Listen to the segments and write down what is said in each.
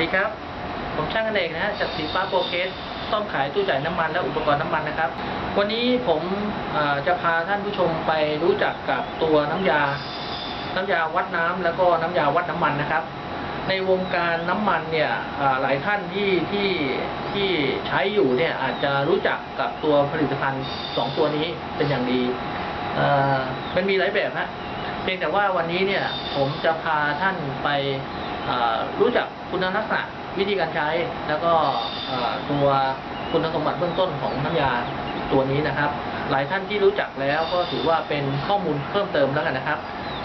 ดีครับ ผมช่างอเนกนะฮะจากสีฟ้าโปรเคสซ่อมขายตู้จ่ายน้ำมันและอุปกรณ์น้ำมันนะครับ วันนี้ผมจะพาท่านผู้ชมไปรู้จักกับตัวน้ำยา น้ำยาวัดน้ำแล้วก็น้ำยาวัดน้ำมันนะครับ ในวงการน้ำมันเนี่ยหลายท่านที่ที่ที่ใช้อยู่เนี่ยอาจจะรู้จักกับตัวผลิตภัณฑ์สองตัวนี้เป็นอย่างดีมันมีหลายแบบฮะเพียงแต่ว่าวันนี้เนี่ยผมจะพาท่านไป รู้จักคุณลักษณะวิธีการใช้ แล้วก็ตัวคุณสมบัติเบื้องต้นของน้ำยาตัวนี้นะครับ หลายท่านที่รู้จักแล้วก็ถือว่าเป็นข้อมูลเพิ่มเติมแล้วกันนะครับ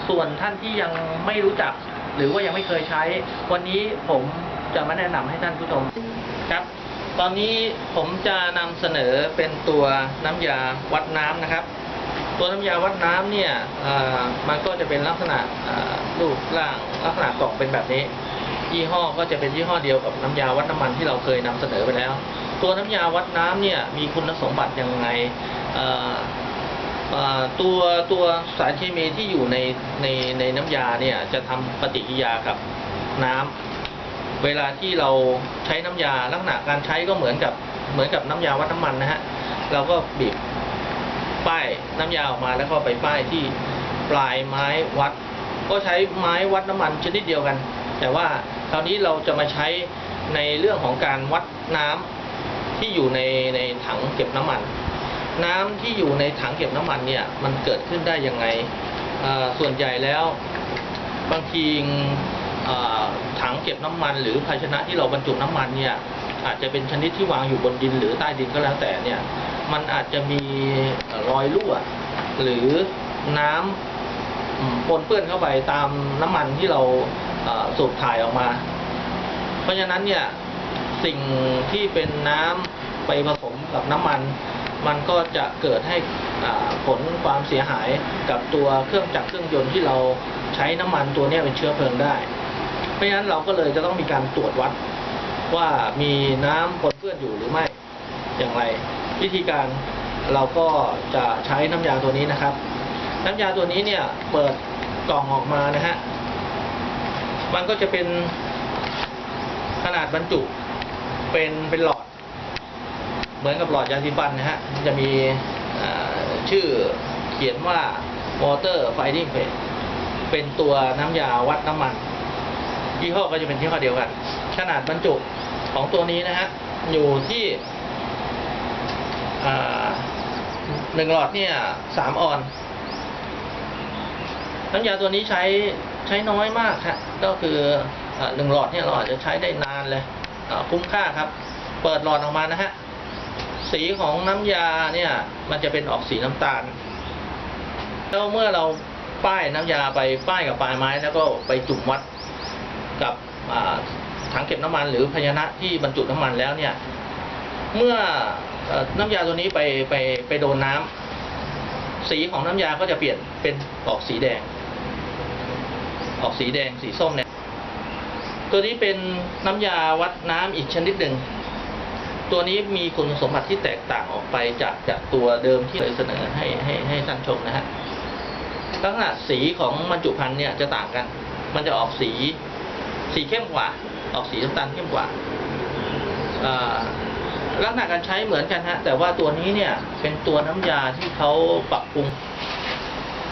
ส่วนท่านที่ยังไม่รู้จักหรือว่ายังไม่เคยใช้ วันนี้ผมจะมาแนะนำให้ท่านผู้ชมครับ ตอนนี้ผมจะนำเสนอเป็นตัวน้ำยาวัดน้ำนะครับ ตัวน้ำยาวัดน้ำเนี่ยมันก็จะเป็นลักษณะรูปร่างลักษณะกล่องเป็นแบบนี้ ยี่ห้อก็จะเป็นยี่ห้อเดียวกับน้ำยาวัดน้ำมันที่เราเคยนำเสนอไปแล้ว ตัวน้ำยาวัดน้ำเนี่ยมีคุณสมบัติยังไงตัวตัวสารเคมีที่อยู่ในในในน้ำยาเนี่ยจะทำปฏิกิริยากับน้ำเวลาที่เราใช้น้ำยาลักษณะการใช้ก็เหมือนกับเหมือนกับน้ำยาวัดน้ำมันนะฮะเราก็บีบ ป้ายน้ำยาออกมาแล้วก็ไปป้ายที่ปลายไม้วัด ก็ใช้ไม้วัดน้ำมันชนิดเดียวกัน แต่ว่าคราวนี้เราจะมาใช้ในเรื่องของการวัดน้ำที่อยู่ในในถังเก็บน้ำมัน น้ำที่อยู่ในถังเก็บน้ำมันเนี่ยมันเกิดขึ้นได้ยังไงส่วนใหญ่แล้วบางทีถังเก็บน้ำมัน หรือภาชนะที่เราบรรจุน้ำมันเนี่ยอาจจะเป็นชนิดที่วางอยู่บนดินหรือใต้ดินก็แล้วแต่เนี่ย มันอาจจะมีรอยรั่ว หรือน้ำปนเปื้อนเข้าไปตามน้ำมันที่เราสูบถ่ายออกมา เพราะฉะนั้นเนี่ยสิ่งที่เป็นน้ำไปผสมกับน้ำมัน มันก็จะเกิดให้ผลความเสียหายกับตัวเครื่องจักรเครื่องยนต์ที่เราใช้น้ำมันตัวนี้เป็นเชื้อเพลิงได้ เพราะฉะนั้นเราก็เลยจะต้องมีการตรวจวัดว่ามีน้ำปนเปื้อนอยู่หรือไม่ อย่างไร วิธีการเราก็จะใช้น้ำยาตัวนี้นะครับ น้ำยาตัวนี้เนี่ยเปิดกล่องออกมานะฮะมันก็จะเป็นขนาดบรรจุเป็นเป็นหลอด เหมือนกับหลอดยาสีฟันนะฮะจะมีชื่อเขียนว่า water fighting p a เป็นตัวน้ำยาวัดน้ำมันยี่ห้อก็จะเป็นยี่ห้อเดียวกัน ขนาดบรรจุของตัวนี้นะฮะอยู่ที่ หนึ่งหลอดเนี่ยสามออนน้ำยาตัวนี้ใช้ใช้น้อยมากฮะก็คืออหนึ่งหลอดเนี่ยเราอาจจะใช้ได้นานเลยคุ้มค่าครับ เปิดหลอดออกมานะฮะสีของน้ำยาเนี่ย มันจะเป็นออกสีน้ำตาลแล้วเมื่อเราป้ายน้ำยาไปป้ายกับปลายไม้แล้วก็ไปจุ่มวัดกับถังเก็บน้ำมันหรือภาชนะที่บรรจุน้ำมันแล้วเนี่ย เมื่อ น้ำยาตัวนี้ไปไปไปโดนน้ำสีของน้ำยาก็จะเปลี่ยนเป็นออกสีแดง ออกสีแดงสีส้มเนี่ย ตัวนี้เป็นน้ำยาวัดน้ำอีกชนิดหนึ่ง ตัวนี้มีคุณสมบัติที่แตกต่างออกไปจากจากตัวเดิมที่เคยเสนอให้ให้ให้ท่านชมนะฮะ ลักษณะสีของบรรจุภัณฑ์เนี่ยจะต่างกัน มันจะออกสีสีเข้มกว่า ออกสีน้ำตาลเข้มกว่าอ่า ลักษณะการใช้เหมือนกันฮะแต่ว่าตัวนี้เนี่ยเป็นตัวน้ำยาที่เขาปรับปรุง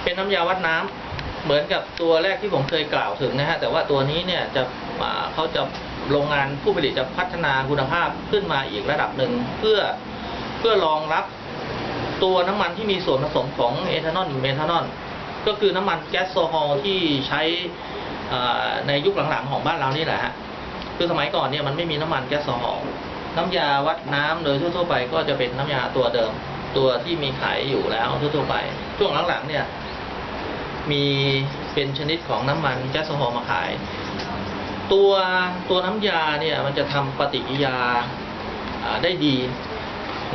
เป็นน้ำยาวัดน้ำเหมือนกับตัวแรกที่ผมเคยกล่าวถึงนะฮะแต่ว่าตัวนี้เนี่ยจะเขาจะโรงงานผู้ผลิตจะพัฒนาคุณภาพขึ้นมาอีกระดับหนึ่งเพื่อเพื่อรองรับตัวน้ำมันที่มีส่วนผสมของเอทานอลเมทานอลก็คือน้ำมันแก๊สโซฮอลที่ใช้ในยุคหลังๆของบ้านเรานี่แหละฮะคือสมัยก่อนเนี่ยมันไม่มีน้ำมันแก๊สโซฮอล น้ำยาวัดน้ำโดยทั่วๆไปก็จะเป็นน้ำยาตัวเดิม ตัวที่มีขายอยู่แล้วทั่วๆไป ช่วงหลังๆเนี่ย มีเป็นชนิดของน้ำมันแก๊สโซฮอลมาขาย ตัวตัวน้ำยาเนี่ยมันจะทำปฏิกิริยาอ่าได้ดี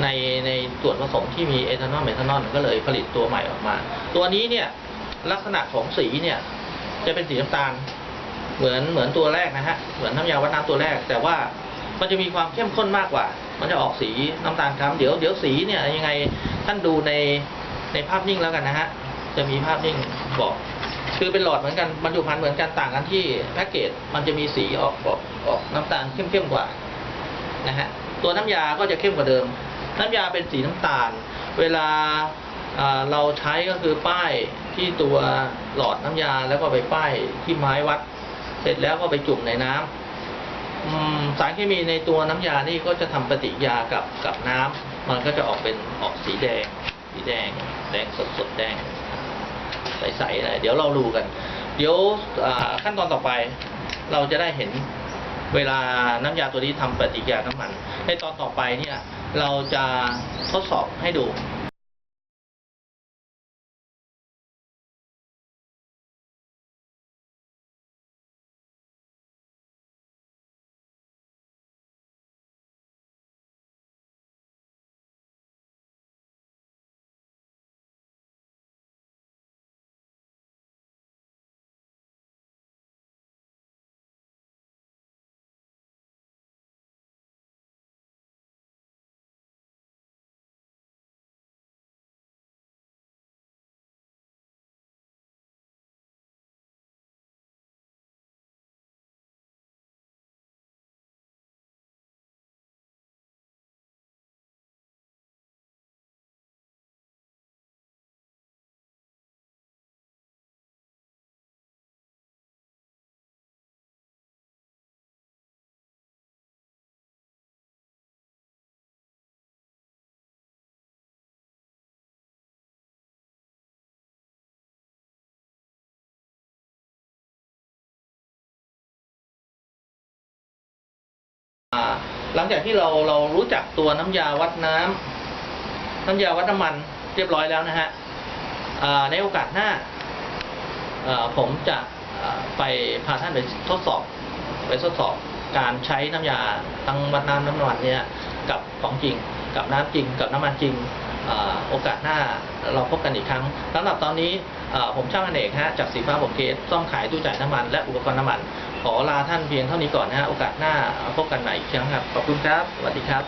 ในในส่วนผสมที่มีเอทานอลเมทานอลก็เลยผลิตตัวใหม่ออกมา ตัวนี้เนี่ยลักษณะของสีเนี่ยจะเป็นสีน้ำตาล เหมือนเหมือนตัวแรกนะฮะเหมือนน้ำยาวัดน้ำตัวแรก แต่ว่า มันจะมีความเข้มข้นมากกว่า มันจะออกสีน้ำตาลครับเดี๋ยวเดี๋ยวสีเนี่ยยังไงท่านดูในในภาพนิ่งแล้วกันนะฮะ จะมีภาพนิ่งบอก คือเป็นหลอดเหมือนกันบรรจุภัณฑ์เหมือนกันต่างกันที่แพ็กเกจมันจะมีสีออกออกออกน้ำตาลเข้มๆกว่านะฮะตัวน้ำยาก็จะเข้มกว่าเดิม น้ำยาเป็นสีน้ำตาล เวลาเราใช้ก็คือป้ายที่ตัวหลอดน้ำยาแล้วก็ไปป้ายที่ไม้วัด เสร็จแล้วก็ไปจุ่มในน้ำ สารเคมีในตัวน้ำยานี่ก็จะทำปฏิกิริยากับกับน้ำมันก็จะออกเป็นออกสีแดง สีแดง แดงสดสดแดง ใสๆเลยเดี๋ยวเราดูกัน เดี๋ยวขั้นตอนต่อไปเราจะได้เห็นเวลาน้ำยาตัวนี้ทำปฏิกิริยาน้ำมัน ในตอนต่อไปเนี่ยเราจะทดสอบให้ดู หลังจากที่เราเรารู้จักตัวน้ำยาวัดน้ำน้ำยาวัดน้ำมันเรียบร้อยแล้วนะฮะในโอกาสหน้าผมจะไปพาท่านไปทดสอบ ไปทดสอบการใช้น้ำยาทั้งวัดน้ำน้ำมันเนี่ยกับของจริง กับน้ำจริง กับน้ำมันจริงอโอกาสหน้าเราพบกันอีกครั้งสำหรับตอนนี้ผมช่างอเนกฮะจากสีฟ้าผมเคสซ่อมขายตู้จ่ายน้ำมันและอุปกรณ์น้ำมัน ขอลาท่านเพียงเท่านี้ก่อนนะฮะโอกาสหน้าพบกันใหม่อีกครั้งครับ ขอบคุณครับ สวัสดีครับ